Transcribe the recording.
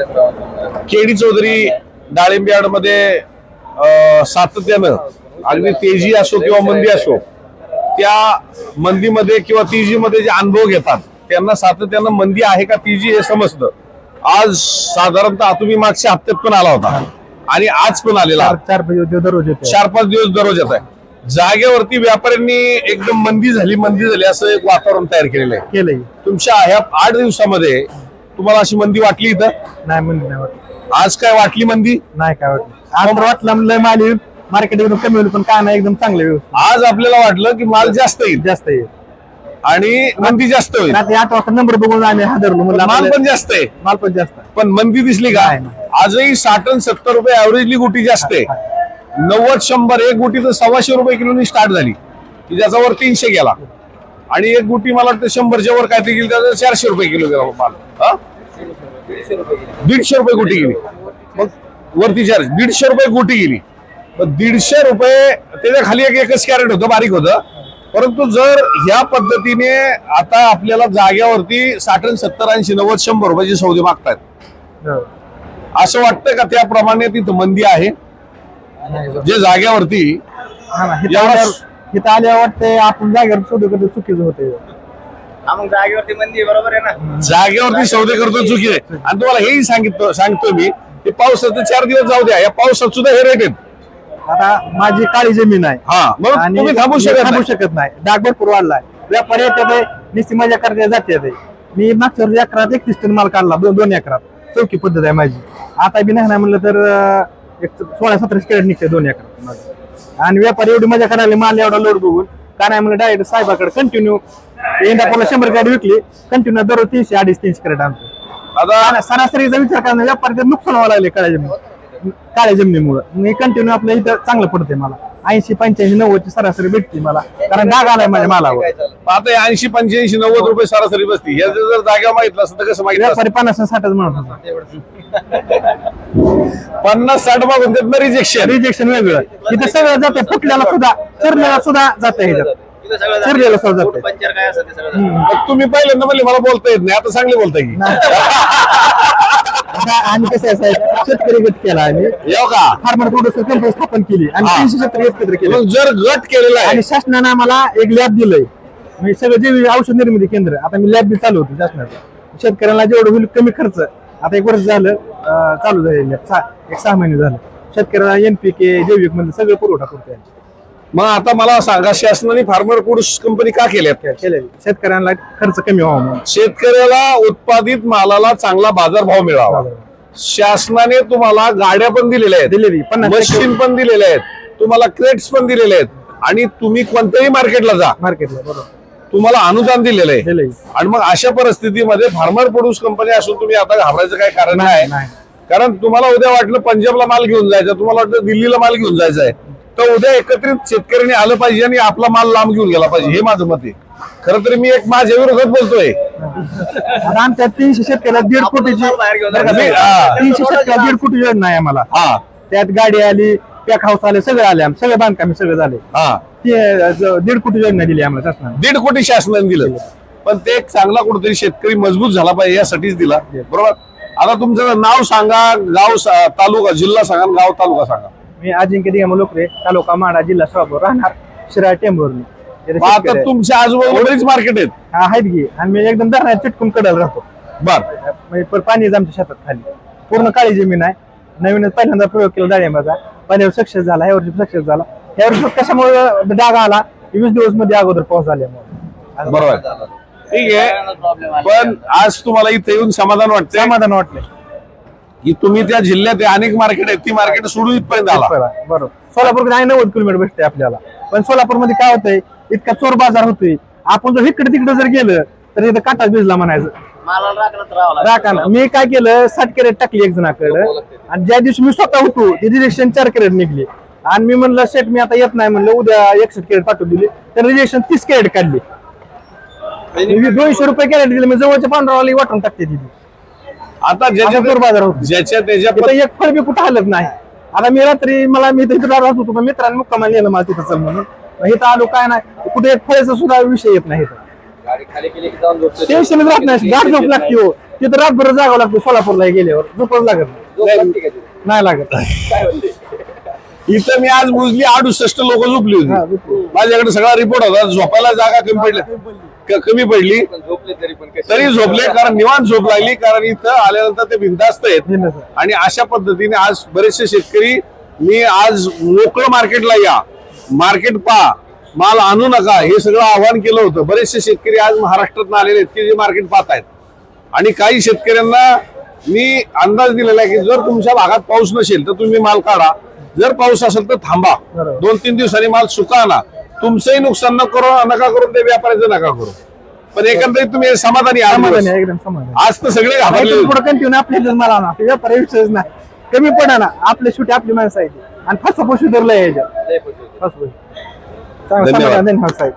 KD Chaudhari डाळिंब यार्डमध्ये अं, सातत्यानं अगदी तेजी असो किंवा मंदी असो त्या मंदीमध्ये किंवा तेजीमध्ये जे अनुभव घेतात त्यांना सातत्यानं मंदी आहे का तेजी हे समजतं. आज साधारणतः तुम्ही मागच्या हप्त्यात पण आला होता आणि आज पण आलेला. चार चार पैसे दररोज चार पाच दिवस दररोज येत आहे जागेवरती व्यापाऱ्यांनी एकदम मंदी झाली मंदी झाली असं एक वातावरण तयार केलेलं आहे. केलंय. तुमच्या ह्या आठ दिवसामध्ये तुम्हाला अशी मंदी वाटली इथं? नाही म्हणजे नाही वाटत आज काय वाटली मंदी? नाही काय वाटलं. आज वाटलं म्हणलं माल येईल. मार्केट एकदम कमी होईल पण काय नाही एकदम चांगलं व्यवस्थित. आज आपल्याला वाटलं की माल जास्त येईल. जास्त येईल. आणि मंदी जास्त होईल. रात्री आठ वाजता नंबर बघून आम्ही हादरलो म्हणलं माल आपल्याला- पण जास्त आहे. माल पण जास्त आहे. पण मंदी दिसली का? नाही, नाही. आजही साठ आणि सत्तर रुपये ऍव्हरेजली गुटी जास्त आहे. नव्वद शंभर एक गुटी तर सव्वाशे रुपये किलोनी स्टार्ट झाली. की ज्याचा वर तीनशे गेला. आणि एक गुटी मला वाटतं शंभरच्या वर काय गेली त्याचा चारशे रुपये किलो गेला माल. हा? दीडशे रुपये गुटी गेली. मग वरती चार दीडशे रुपये गुटी गेली. मग दीडशे रुपये त्याच्याखाली एक एकच कॅरेट होतं बारीक होतं. परंतु जर ह्या पद्धतीने आता आपल्याला जाग्यावरती साठ आणि सत्तर ऐंशी नव्वद शंभर रुपयाचे सौदे मागतायत. असं वाटतं का त्याप्रमाणे तिथं मंदी आहे? जे जाग्यावरती आल्यावर- इथं आल्यावर वाटतंय आपण जागेवर शोधू करतो चुकीचं होते हा मग जागेवरती मंदी बरोबर आहे ना? जागेवरती सौदे करतो चुकी आहे आणि तुम्हाला हेही सांगितलं सांगतो मी की पावसाचे चार दिवस जाऊ द्या या पावसात सुद्धा हे रेट आहेत. आता माझी काळी जमीन आहे. हा तुम्ही थांबू मी शकत थांबू नाही. शकत नाही. डाग भरपूर वाढलाय. व्यापारी येतात निस्ती मजा करते जाते मी मागच्या वर्षी एकरात एकतीस टन माल काढला दोन दोन एकरात. चौकी पद्धत आहे माझी. आता बी नाही ना म्हणलं तर एक सोळा सतरा कॅरेट निघते दोन एकरात. माझं. आणि व्यापारी एवढी मजा करायला माल एवढा लोड बघून. का नाही म्हणलं डायरेक्ट साहेबाकडे कंटिन्यू इंदापूरला शंभर कॅरेट विकली कंटिन्यू दररोज तीनशे अडीच तीनशे कॅरेट आणतो. सरासरीचा विचार करणार व्यापारी नुकसान व्हायला लागले काळ्या जमिनी काळ्या जमिनीमुळे. मी कंटिन्यू आपल्या इथं चांगलं पडते मला. ऐंशी पंच्याऐंशी नव्वदची सरासरी भेटते मला. कारण डाग आलाय माझ्या मालावर. आता ऐंशी पंच्याऐंशी नव्वद रुपये सरासरी बसती. हे जर जागा मागितलं असतं तर कसं? व्यापारी पन्नास आणि साठच म्हणत होता. पन्नास साठ मागून त्यातनं रिजेक्शन रिजेक्शन वेगळं. इथं सगळं जाते फुटल्याला सुद्धा चरलेला सुद्धा जाते असं. मग तुम्ही पहिल्यांदा म्हणले मला बोलता येत नाही. आता चांगले बोलता की. आता आम्ही कसं साहेब शेतकरी गट केला आम्ही. येऊ का? फार्मर प्रोड्युसर कंपनी स्थापन केली आणि हा. तीनशे शेतकरी एकत्र केले. मग जर गट केलेला आहे. आणि शासनानं आम्हाला एक लॅब दिलंय. म्हणजे सगळं जे औषध निर्मिती केंद्र आता मी लॅब बी चालू होतो शासनाचं. शेतकऱ्यांना जेवढं होईल कमी खर्च. आता एक वर्ष झालं अं, चालू झाले लॅब एक सहा महिने झालं. शेतकऱ्यांना एनपीके जैविकमध्ये सगळं पुरवठा करतोय मग आता मला सांगा शासनाने फार्मर पुरुष कंपनी का केल्यात? केलेलं शेतकऱ्यांना खर्च कमी व्हावा म्हणून. शेतकऱ्याला उत्पादित मालाला चांगला बाजारभाव मिळावा. शासनाने तुम्हाला गाड्या पण दिलेल्या आहेत. दिलेली पन्नास मशीन पण दिलेले आहेत. तुम्हाला क्रेट्स पण दिलेले आहेत. आणि तुम्ही कोणत्याही मार्केटला जा. मार्केटला बरोबर. तुम्हाला अनुदान दिलेलं आहे. आणि मग अशा परिस्थितीमध्ये फार्मर प्रोड्यूस कंपनी असून तुम्ही आता घाबरायचं काय कारण नाही नाही. कारण तुम्हाला उद्या वाटलं पंजाबला माल घेऊन जायचा तुम्हाला वाटलं दिल्लीला माल घेऊन जायचा आहे. तर उद्या एकत्रित शेतकऱ्यांनी आलं पाहिजे आणि आपला माल लांब घेऊन गेला पाहिजे. हे माझं मत आहे. खरं तरी मी एक माझ्या विरोधात बोलतोय. आता आमच्या तीनशे शेतकऱ्याला दीड कोटीची माल बाहेर घेऊन बरं का, जायचं. हा. तीनशे शेतकऱ्याला दीड कोटी योजना आहे आम्हाला. हा. त्यात गाडी आली पॅक हाऊस आले सगळे आले आम सगळे बांधकाम सगळे झाले. हा. ते अं, ज- दीड कोटी योजना दिली आम्हाला शासनाने. दीड कोटी शासनाने दिलं. पण ते एक चांगला कुठेतरी शेतकरी मजबूत झाला पाहिजे यासाठीच दिला. बरोबर? आता तुमचं नाव सांगा गाव सा- तालुका जिल्हा सांगा आणि गाव तालुका सांगा. मी अजिंक्य दिगंबर लोकरे तालुका माडा जिल्हा सोलापूर राहणार शिराळ टेंभुर्णी. आता. तुमच्या आजूबाजूला बरीच मार्केट आहेत. हा, आहेत की. आणि मी एकदम धरणार चिटकून कडल राहतो. बर. म्हणजे पर- पाणी आमच्या शेतात खाली. पूर्ण काळी जमीन आहे. नवीनच पहिल्यांदा प्रयोग केला डाळिंबाचा पहिल्या सक्सेस झाला ह्या वर्षी सक्सेस झाला. ह्या वर्षी कशामुळे डाग आला? वीस दिवसमध्ये अगोदर पाऊस झाल्यामुळे. बरोबर. ठीक आहे. पण आज तुम्हाला इथे येऊन समाधान वाटतंय? समाधान वाटलं तुम्ही त्या जिल्ह्यात अनेक मार्केट आहेत ती मार्केट सोडून इथपर्यंत आला. बरोबर. सोलापूर आहे नव्वद किलोमीटर भेटते आपल्याला. पण सोलापूरमध्ये काय होतंय इतका चोर बाजार होतोय. आपण जर इकडे तिकडे जर गेलं तर इथं काटा भिजला म्हणायचं. मालाला राखण्यात राहावं लागतं. राखा मी काय केलं साठ कॅरेट टाकली एक जणाकडे. आणि ज्या दिवशी मी स्वतः होतो ती रिजेक्शन चार कॅरेट निघली. आणि मी म्हणलं शेट मी आता येत नाही म्हणलं उद्या एकशे कॅरेट पाठवून दिली. तर रिजेक्शन तीस कॅरेट काढली. मी दोनशे रुपये कॅरेट दिले मी जवळच्या पांढरावाली वाटून टाकते तिथे. आता ज्याच्या बाजार होतो. ज्याच्या त्याच्या एक फळ बी कुठं हलत नाही. आता मी रात्री मला मी तिथं राहत होतो पण मित्रांनी मुक्कामाला नेलं मला तिथं चल म्हणून. मग इथं आलो काय नाही. कुठे एक फळाचा सुद्धा विषय येत नाही इथं. टेन्शनच राहत नाही. गाठ झोप लागते हो. तिथं रातभर जागावं लागतं सोलापूरला गेल्यावर. झोपच लागत नाही. नाही लागत. इथं मी आज मोजली अडुसष्ट लोक झोपली होती. माझ्याकडे सगळा रिपोर्ट होता. झोपायला जागा कमी पडली. कमी पडली. झोपले तरी पण कशी तरी झोपले कारण निवांत झोप लागली कारण इथं आल्यानंतर ते बिंदास्त आहेत. आणि अशा पद्धतीने आज बरेचसे शेतकरी मी आज मोकळं मार्केटला या. मार्केट पहा माल आणू नका. हे सगळं आव्हान केलं होतं. बरेचसे शेतकरी आज महाराष्ट्रात आलेले आहेत की जे मार्केट पाहत आहेत. आणि काही शेतकऱ्यांना मी अंदाज दिलेला आहे की जर तुमच्या भागात पाऊस नसेल तर तुम्ही माल काढा. जर पाऊस असेल तर थांबा. दोन तीन दिवसांनी माल सुका आणा तुमचंही नुकसान न करू नका करून ते व्यापाऱ्याचं नका करू पण एकंदरीत तुम्ही समाधानी एकदम आज तर सगळे घाबरले होते. पुढे कंटिन्यू आपल्या मला ना व्यापार विषयच नाही कमी पडा ना आपल्या शेवटी आपली माणसं आहे ती. आणि फसा पशु धरलं याच्यात लय पशु. फसवू. चांगलं धन्यवाद. समाधान ना साहेब